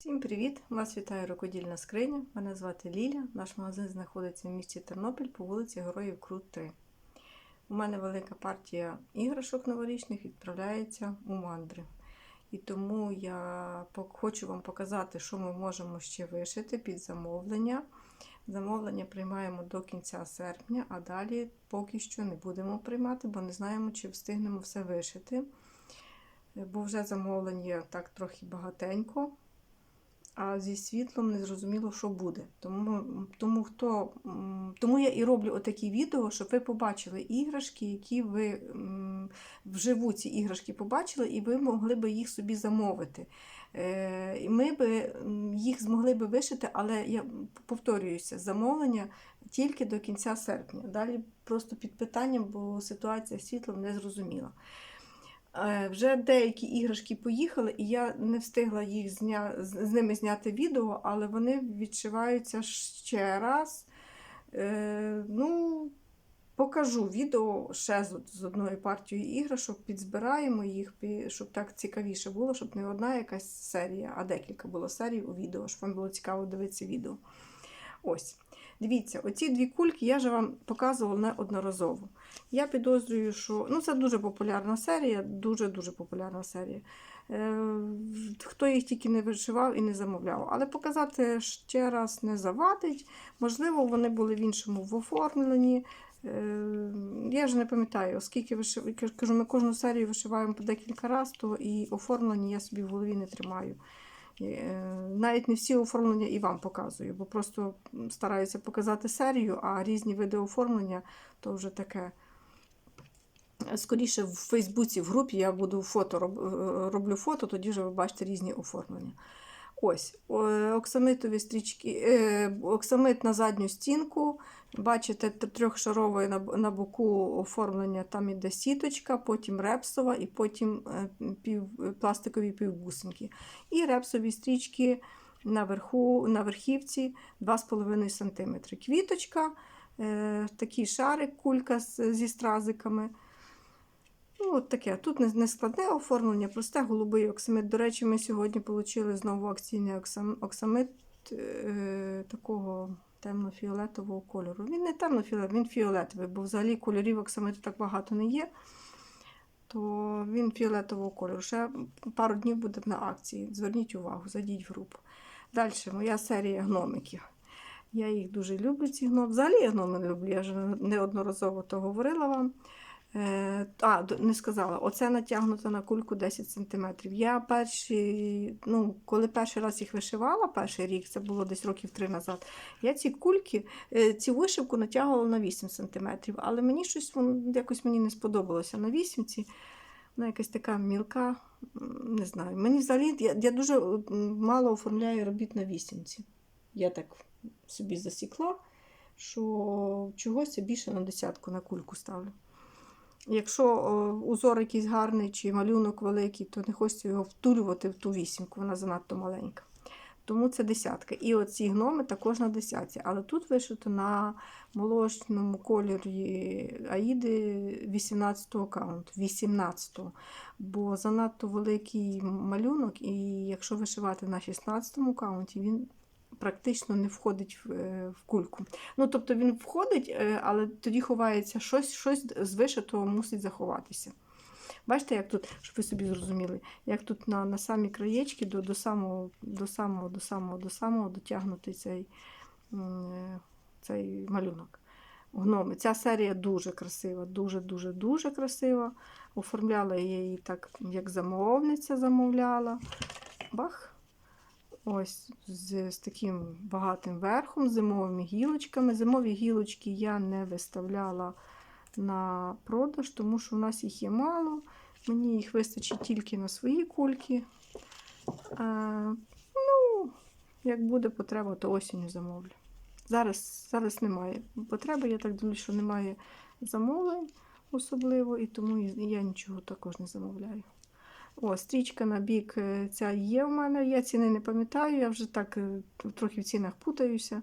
Всім привіт! Вас вітає рукодільна скриня. Мене звати Ліля. Наш магазин знаходиться в місті Тернопіль по вулиці Героїв Крут 3. У мене велика партія іграшок новорічних відправляється у мандри. І тому я хочу вам показати, що ми можемо ще вишити під замовлення. Замовлення приймаємо до кінця серпня, а далі поки що не будемо приймати, бо не знаємо, чи встигнемо все вишити. Бо вже замовлень є так трохи багатенько а зі світлом не зрозуміло, що буде. Тому, тому, хто, тому я і роблю отакі відео, щоб ви побачили іграшки, які ви вживу ці іграшки побачили, і ви могли би їх собі замовити. Е, ми би їх змогли би вишити, але я повторююся, замовлення тільки до кінця серпня. Далі просто під питанням, бо ситуація з світлом не зрозуміла. Е, Вже деякі іграшки поїхали, і я не встигла їх зня... з ними зняти відео, але вони відшиваються ще раз. Е, ну, покажу відео ще з, з одною партією іграшок, підзбираємо їх, щоб так цікавіше було, щоб не одна якась серія, а декілька було серій у відео, щоб вам було цікаво дивитися відео. Ось. Дивіться, оці дві кульки я вже вам показувала неодноразово. Я підозрюю, що ну, це дуже популярна серія, дуже-дуже популярна серія. Е, хто їх тільки не вишивав і не замовляв. Але показати ще раз не завадить. Можливо, вони були в іншому в оформленні. Е, Я ж не пам'ятаю, оскільки вишив... кажу, ми кожну серію вишиваємо по декілька разів, то і оформлення я собі в голові не тримаю. Е, Навіть не всі оформлення і вам показую, бо просто стараюся показати серію, а різні види оформлення то вже таке. Скоріше в Фейсбуці, в групі я буду фото е, роблю фото, тоді вже ви бачите різні оформлення. Ось, оксамитові стрічки, е, оксамит на задню стінку. Бачите, трьохшарове на, боку оформлення, там іде сіточка, потім репсова і потім е, пів, пластикові півбусинки. І репсові стрічки наверху, на верхівці 2,5 см. Квіточка, е, такий шарик, кулька зі стразиками. Ну, от таке. Тут не, не складне оформлення, просте голубий оксамит. До речі, ми сьогодні отримали знову акційний оксам- оксамит е, такого темно-фіолетового кольору. Він не темно-фіолетовий, він фіолетовий, бо взагалі кольорів оксамиту так багато не є. То він фіолетового кольору. Ще пару днів буде на акції. Зверніть увагу, зайдіть в групу. Далі моя серія гномиків. Я їх дуже люблю, ці гноми. Взагалі я гноми люблю, я вже неодноразово то говорила вам. Е, а, не сказала, оце натягнуто на кульку 10 см. Я перші, ну, коли перший раз їх вишивала, перший рік, це було десь років три назад, я ці кульки, е, цю вишивку натягувала на 8 см. Але мені щось воно якось мені не сподобалося на вісімці. Вона якась така мілка, не знаю. Мені взагалі я, я дуже мало оформляю робіт на вісімці. Я так собі засікла, що чогось я більше на десятку на кульку ставлю. Якщо узор якийсь гарний чи малюнок великий, то не хочеться його втулювати в ту вісімку, вона занадто маленька. Тому це десятка. І оці гноми також на десятці. Але тут вишито на молочному кольорі Аїди 18-го каунту. 18-го. Бо занадто великий малюнок, і якщо вишивати на 16-му каунті, він практично не входить в, е, в кульку. Ну, тобто він входить, е, але тоді ховається щось, щось з вишитого мусить заховатися. Бачите, як тут, щоб ви собі зрозуміли, як тут на, на самі краєчки до, до самого до самого, до самого, до самого дотягнутий цей, е, цей малюнок. Гноми. Ця серія дуже красива, дуже-дуже дуже красива. Оформляла я її так, як замовниця замовляла. Бах! Ось з, з таким багатим верхом, зимовими гілочками. Зимові гілочки я не виставляла на продаж, тому що в нас їх є мало. Мені їх вистачить тільки на свої кульки. А, ну, як буде потреба, то осінню замовлю. Зараз, зараз немає потреби, я так думаю, що немає замовлень особливо, і тому я нічого також не замовляю. О, стрічка на бік е, ця є в мене. Я ціни не пам'ятаю, я вже так е, трохи в цінах путаюся.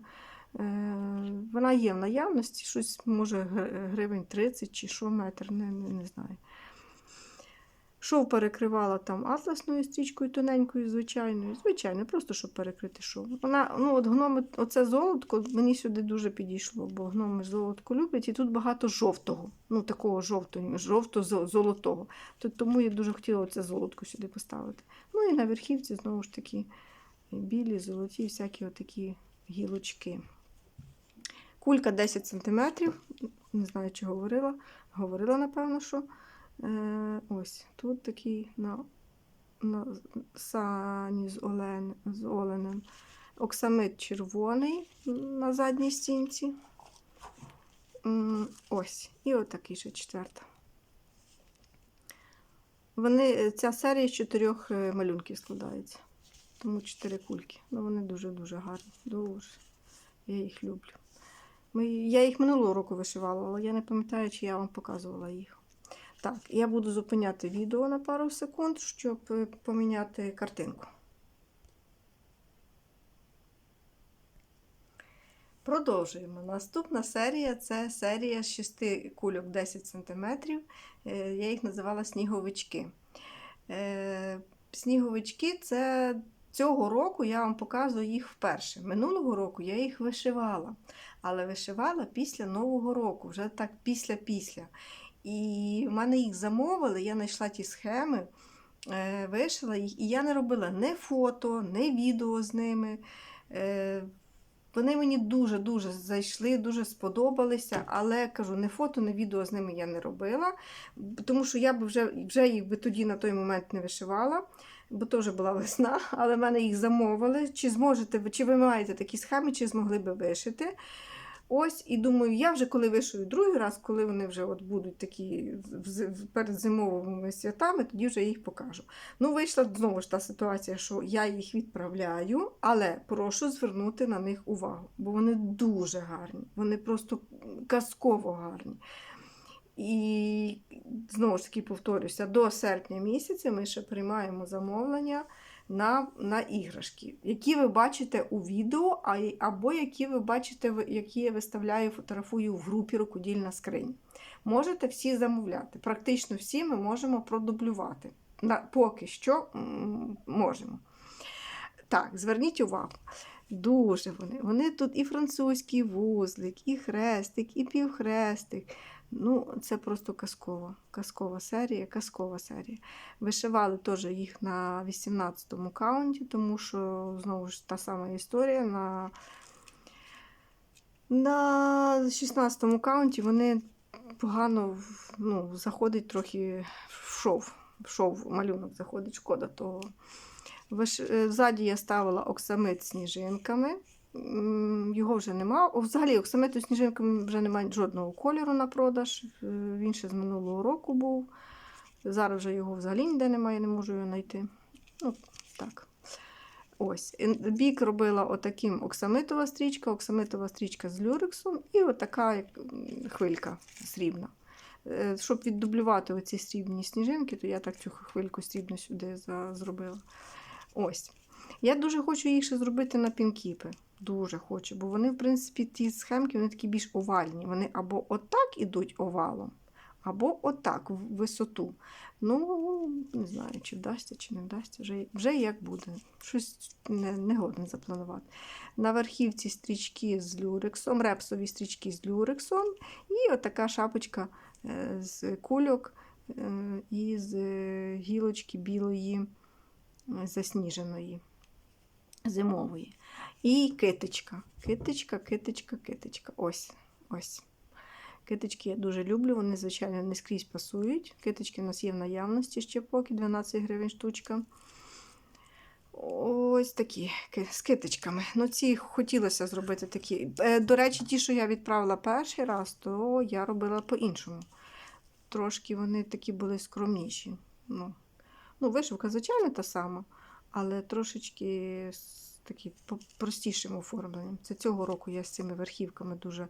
Е, Вона є в наявності, щось може гривень 30 чи що метр, не, не, не знаю. Шов перекривала там атласною стрічкою тоненькою, звичайною. Звичайно, просто щоб перекрити шов. Вона, ну, от гноми, оце золотко мені сюди дуже підійшло, бо гноми золотко люблять, і тут багато жовтого, ну такого жовтого, жовто-золотого. То, тому я дуже хотіла оце золотко сюди поставити. Ну і на верхівці знову ж таки білі, золоті, всякі отакі гілочки. Кулька 10 см. Не знаю, чи говорила. Говорила, напевно, що. Е, ось тут такий на, на сані з, олен, з оленем. Оксамит червоний на задній стінці. Ось. І отакий ще четверта. Вони, ця серія з чотирьох е, малюнків складається. Тому чотири кульки. Ну, вони дуже-дуже гарні. Дуже. Я їх люблю. Ми, я їх минулого року вишивала, але я не пам'ятаю, чи я вам показувала їх. Так, я буду зупиняти відео на пару секунд, щоб е, поміняти картинку. Продовжуємо. Наступна серія це серія з 6 кульок 10 см. Я їх називала сніговички. Е, Сніговички це цього року я вам показую їх вперше. Минулого року я їх вишивала, але вишивала після Нового року, вже так після-після. І в мене їх замовили, я знайшла ті схеми, е, вишила їх, і я не робила ні фото, ні відео з ними. Е, Вони мені дуже-дуже зайшли, дуже сподобалися, але кажу, не фото, не відео з ними я не робила, тому що я б вже, вже їх би тоді на той момент не вишивала, бо теж була весна, але в мене їх замовили. Чи зможете чи ви маєте такі схеми, чи змогли би вишити. Ось, і думаю, я вже коли вишию другий раз, коли вони вже от будуть такі перед зимовими святами, тоді вже їх покажу. Ну, вийшла знову ж та ситуація, що я їх відправляю, але прошу звернути на них увагу, бо вони дуже гарні, вони просто казково гарні. І знову ж таки повторюся, до серпня місяця ми ще приймаємо замовлення на, на іграшки, які ви бачите у відео, або які ви бачите, які я виставляю, фотографую в групі Рукодільна скринь. Можете всі замовляти. Практично всі ми можемо продублювати. На, поки що можемо. Так, зверніть увагу. Дуже вони. Вони тут і французький вузлик, і хрестик, і півхрестик. Ну, це просто казкова. Казкова серія, казкова серія. Вишивали теж їх на 18-му каунті, тому що знову ж та сама історія. На, на 16-му каунті вони погано ну, заходить трохи в шов. В шов малюнок заходить, шкода того. Виш... е, Ззаді я ставила оксамит сніжинками. Його вже нема. Взагалі, оксамиту з сніжинками вже немає жодного кольору на продаж. Е, Він ще з минулого року був. Зараз вже його взагалі ніде немає, не можу його знайти. Ну, так. Ось. Бік робила отаким оксамитова стрічка, оксамитова стрічка з люрексом і отака хвилька срібна. Е, Щоб віддублювати оці срібні сніжинки, то я так цю хвильку срібну сюди зробила. Ось. Я дуже хочу їх ще зробити на пінкіпи. Дуже хочу, бо вони, в принципі, ті схемки вони такі більш овальні. Вони або отак ідуть овалом, або отак, в висоту. Ну, не знаю, чи вдасться, чи не вдасться. Вже, вже як буде. Щось не, не годне запланувати. На верхівці стрічки з люрексом, репсові стрічки з люрексом, і отака шапочка е, з кульок е, і з е, гілочки білої засніженої, зимової. І китичка. Китичка, китичка, китичка. Ось. ось. Китички я дуже люблю, вони, звичайно, не скрізь пасують. Китички у нас є в наявності ще поки 12 гривень штучка. Ось такі з китичками. Ну, ці хотілося зробити такі. Е, До речі, ті, що я відправила перший раз, то я робила по-іншому. Трошки вони такі були скромніші. Ну, ну вишивка, звичайно, та сама, але трошечки з такі по- простішим оформленням. Це цього року я з цими верхівками дуже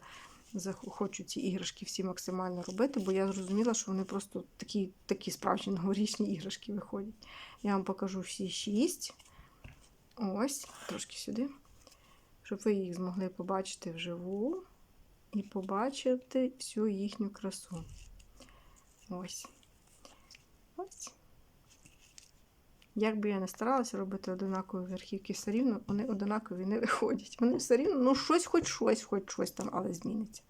хочу ці іграшки всі максимально робити, бо я зрозуміла, що вони просто такі, такі справжні новорічні іграшки виходять. Я вам покажу всі шість. Ось, трошки сюди. Щоб ви їх змогли побачити вживу і побачити всю їхню красу. Ось. Як би я не старалася робити одинакові верхівки, все рівно вони одинакові не виходять. Вони все рівно, ну щось, хоч щось, хоч щось там, але зміниться.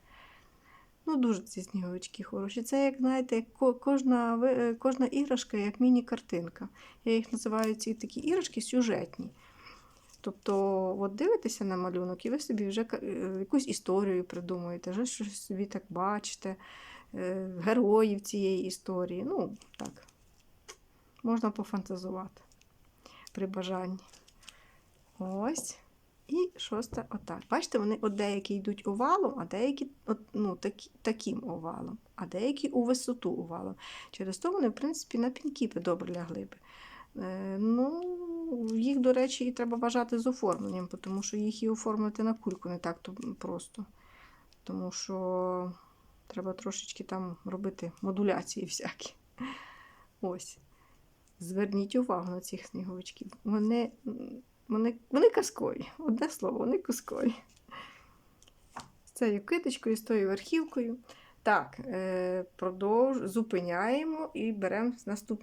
Ну, дуже ці сніговички хороші. Це, як знаєте, кожна, е, кожна іграшка як міні-картинка. Я їх називаю ці такі іграшки сюжетні. Тобто, от дивитеся на малюнок, і ви собі вже е, якусь історію придумуєте, вже щось собі так бачите, е, героїв цієї історії. Ну, так, можна пофантазувати при бажанні. Ось. І шоста отак. Бачите, вони от деякі йдуть овалом, а деякі от, ну, такі, таким овалом, а деякі у висоту овалом. Через то вони, в принципі, на пінкіпи добре лягли би. Е, ну, їх, до речі, і треба бажати з оформленням, тому що їх і оформити на кульку не так то просто. Тому що треба трошечки там робити модуляції всякі. Ось. Зверніть увагу на цих сніговичків. Вони, вони, вони казкові. Одне слово, вони казкові. З цією киточкою, з тою верхівкою. Так, е, продовж, зупиняємо і беремо наступне.